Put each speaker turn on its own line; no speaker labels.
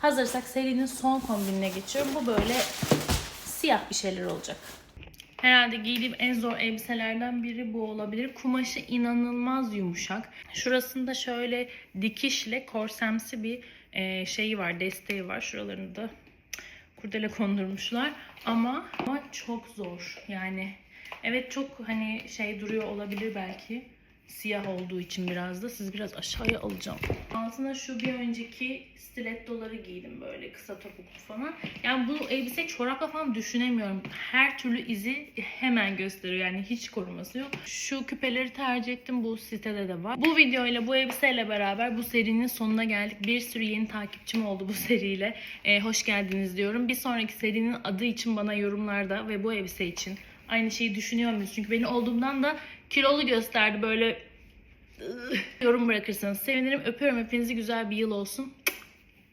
Hazırsak serinin son kombinine geçiyorum. Bu böyle siyah bir şeyler olacak. Herhalde giydiğim en zor elbiselerden biri bu olabilir. Kumaşı inanılmaz yumuşak. Şurasında şöyle dikişle korsemsi bir e, şeyi var, desteği var. Şuralarında kurdele kondurmuşlar. Ama, ama çok zor. Yani evet çok hani şey duruyor olabilir belki. Siyah olduğu için biraz da. Sizi biraz aşağıya alacağım. Altına şu bir önceki stilettoları giydim böyle kısa topuklu falan. Yani bu elbise çorapla falan düşünemiyorum. Her türlü izi hemen gösteriyor. Yani hiç koruması yok. Şu küpeleri tercih ettim. Bu sitede de var. Bu videoyla bu elbiseyle beraber bu serinin sonuna geldik. Bir sürü yeni takipçim oldu bu seriyle. Ee, hoş geldiniz diyorum. Bir sonraki serinin adı için bana yorumlarda ve bu elbise için aynı şeyi düşünüyor muyuz? Çünkü beni olduğumdan da kilolu gösterdi böyle yorum bırakırsanız sevinirim. Öpüyorum hepinizi güzel bir yıl olsun.